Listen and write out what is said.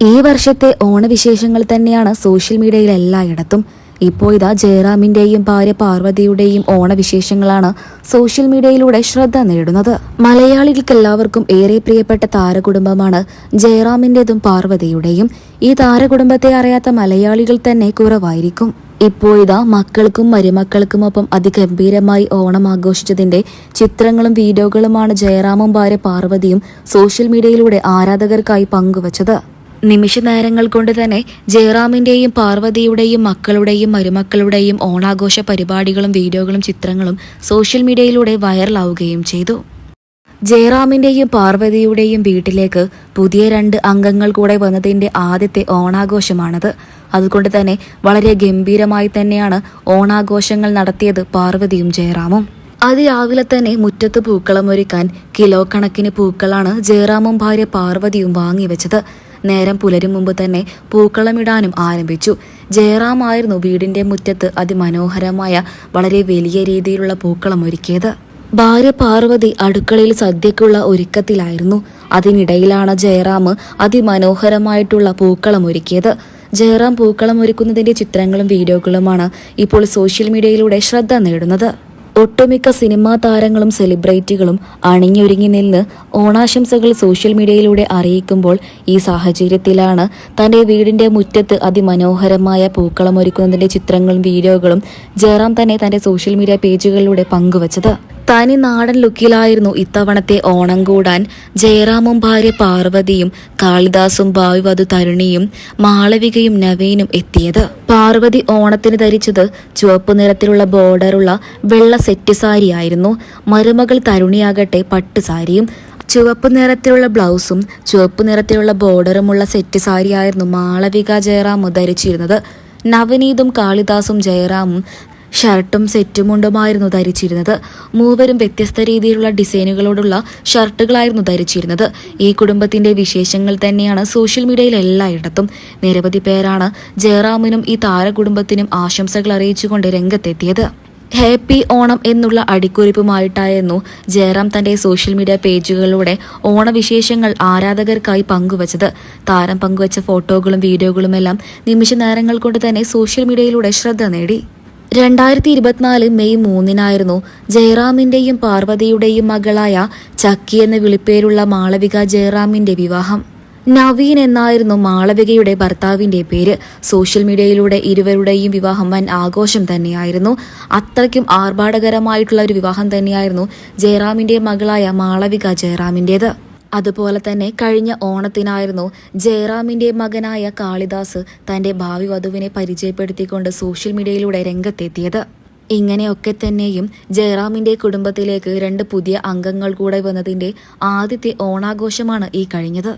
ഈ വർഷത്തെ ഓണവിശേഷങ്ങൾ തന്നെയാണ് സോഷ്യൽ മീഡിയയിൽ എല്ലായിടത്തും. ഇപ്പോൾ ഇതാ ജയറാമിന്റെയും ഭാര്യ പാർവതിയുടെയും ഓണവിശേഷങ്ങളാണ് സോഷ്യൽ മീഡിയയിലൂടെ ശ്രദ്ധ നേടുന്നത്. മലയാളികൾക്ക് എല്ലാവർക്കും ഏറെ പ്രിയപ്പെട്ട താരകുടുംബമാണ് ജയറാമിന്റേതും പാർവതിയുടെയും. ഈ താരകുടുംബത്തെ അറിയാത്ത മലയാളികൾ തന്നെ കുറവായിരിക്കും. ഇപ്പോഴിതാ മക്കൾക്കും മരുമക്കൾക്കുമൊപ്പം അതിഗംഭീരമായി ഓണം ആഘോഷിച്ചതിന്റെ ചിത്രങ്ങളും വീഡിയോകളുമാണ് ജയറാമും ഭാര്യ പാർവതിയും സോഷ്യൽ മീഡിയയിലൂടെ ആരാധകർക്കായി പങ്കുവച്ചത്. നിമിഷ നേരങ്ങൾ കൊണ്ട് തന്നെ ജയറാമിന്റെയും പാർവതിയുടെയും മക്കളുടെയും മരുമക്കളുടെയും ഓണാഘോഷ പരിപാടികളും വീഡിയോകളും ചിത്രങ്ങളും സോഷ്യൽ മീഡിയയിലൂടെ വൈറലാവുകയും ചെയ്തു. ജയറാമിന്റെയും പാർവതിയുടെയും വീട്ടിലേക്ക് പുതിയ രണ്ട് അംഗങ്ങൾ കൂടെ വന്നതിന്റെ ആദ്യത്തെ ഓണാഘോഷമാണത്. അതുകൊണ്ട് തന്നെ വളരെ ഗംഭീരമായി തന്നെയാണ് ഓണാഘോഷങ്ങൾ നടത്തിയത് പാർവതിയും ജയറാമും. അതിരാവിലെ തന്നെ മുറ്റത്ത് പൂക്കളം ഒരുക്കാൻ കിലോ കണക്കിന് പൂക്കളാണ് ജയറാമും ഭാര്യ പാർവതിയും വാങ്ങിവെച്ചത്. നേരം പുലരും മുമ്പ് തന്നെ പൂക്കളമിടാനും ആരംഭിച്ചു. ജയറാമായിരുന്നു വീടിന്റെ മുറ്റത്ത് അതിമനോഹരമായ വളരെ വലിയ രീതിയിലുള്ള പൂക്കളം ഒരുക്കിയത്. ഭാര്യ പാർവതി അടുക്കളയിൽ സദ്യക്കുള്ള ഒരുക്കത്തിലായിരുന്നു. അതിനിടയിലാണ് ജയറാം അതിമനോഹരമായിട്ടുള്ള പൂക്കളം ഒരുക്കിയത്. ജയറാം പൂക്കളം ഒരുക്കുന്നതിന്റെ ചിത്രങ്ങളും വീഡിയോകളുമാണ് ഇപ്പോൾ സോഷ്യൽ മീഡിയയിലൂടെ ശ്രദ്ധ നേടുന്നത്. ഒട്ടുമിക്ക സിനിമാ താരങ്ങളും സെലിബ്രിറ്റികളും അണിഞ്ഞൊരുങ്ങി നിന്ന് ഓണാശംസകൾ സോഷ്യൽ മീഡിയയിലൂടെ അറിയിക്കുമ്പോൾ ഈ സാഹചര്യത്തിലാണ് തന്റെ വീടിന്റെ മുറ്റത്ത് അതിമനോഹരമായ പൂക്കളം ഒരുക്കുന്നതിന്റെ ചിത്രങ്ങളും വീഡിയോകളും ജയറാം തന്നെ തന്റെ സോഷ്യൽ മീഡിയ പേജുകളിലൂടെ പങ്കുവച്ചത്. തനി നാടൻ ലുക്കിലായിരുന്നു ഇത്തവണത്തെ ഓണം കൂടാൻ. ജയറാമും ഭാര്യ പാർവതിയും കാളിദാസും ഭാവിവധു തരുണിയും മാളവികയും നവീനും എത്തിയത്. പാർവതി ഓണത്തിന് ധരിച്ചത് ചുവപ്പ് നിറത്തിലുള്ള ബോർഡറുള്ള വെള്ള സെറ്റ് സാരിയായിരുന്നു. മരുമകൾ തരുണിയാകട്ടെ പട്ട് സാരിയും ചുവപ്പ് നിറത്തിലുള്ള ബ്ലൗസും ചുവപ്പ് നിറത്തിലുള്ള ബോർഡറുമുള്ള സെറ്റ് സാരിയായിരുന്നു മാളവിക ജയറാമു ധരിച്ചിരുന്നത്. നവനീതും കാളിദാസും ജയറാമും ഷർട്ടും സെറ്റും സെറ്റുമുണ്ടുമായിരുന്നു ധരിച്ചിരുന്നത്. മൂവരും വ്യത്യസ്ത രീതിയിലുള്ള ഡിസൈനുകളോടുള്ള ഷർട്ടുകളായിരുന്നു ധരിച്ചിരുന്നത്. ഈ കുടുംബത്തിന്റെ വിശേഷങ്ങൾ തന്നെയാണ് സോഷ്യൽ മീഡിയയിൽ എല്ലായിടത്തും. നിരവധി പേരാണ് ജയറാമിനും ഈ താരകുടുംബത്തിനും ആശംസകൾ അറിയിച്ചുകൊണ്ട് രംഗത്തെത്തിയത്. ഹാപ്പി ഓണം എന്നുള്ള അടിക്കുറിപ്പുമായിട്ടായിരുന്നു ജയറാം തന്റെ സോഷ്യൽ മീഡിയ പേജുകളിലൂടെ ഓണവിശേഷങ്ങൾ ആരാധകർക്കായി പങ്കുവച്ചത്. താരം പങ്കുവച്ച ഫോട്ടോകളും വീഡിയോകളുമെല്ലാം നിമിഷ നേരങ്ങൾ കൊണ്ട് തന്നെ സോഷ്യൽ മീഡിയയിലൂടെ ശ്രദ്ധ നേടി. രണ്ടായിരത്തി ഇരുപത്തിനാല് മെയ് മൂന്നിനായിരുന്നു ജയറാമിന്റെയും പാർവതിയുടെയും മകളായ ചക്കി എന്ന വിളിപ്പേരുള്ള മാളവിക ജയറാമിന്റെ വിവാഹം. നവീൻ എന്നായിരുന്നു മാളവികയുടെ ഭർത്താവിന്റെ പേര്. സോഷ്യൽ മീഡിയയിലൂടെ ഇരുവരുടെയും വിവാഹം വൻ ആഘോഷം തന്നെയായിരുന്നു. അത്രയ്ക്കും ആർഭാടകരമായിട്ടുള്ള ഒരു വിവാഹം തന്നെയായിരുന്നു ജയറാമിന്റെ മകളായ മാളവിക ജയറാമിന്റെത് അതുപോലെ തന്നെ കഴിഞ്ഞ ഓണത്തിനായിരുന്നു ജയറാമിന്റെ മകനായ കാളിദാസ് തന്റെ ഭാവി വധുവിനെ പരിചയപ്പെടുത്തിക്കൊണ്ട് സോഷ്യൽ മീഡിയയിലൂടെ രംഗത്തെത്തിയത്. ഇങ്ങനെയൊക്കെ തന്നെയും ജയറാമിന്റെ കുടുംബത്തിലേക്ക് രണ്ട് പുതിയ അംഗങ്ങൾ കൂടെ വന്നതിന്റെ ആദ്യത്തെ ഓണാഘോഷമാണ് ഈ കഴിഞ്ഞത്.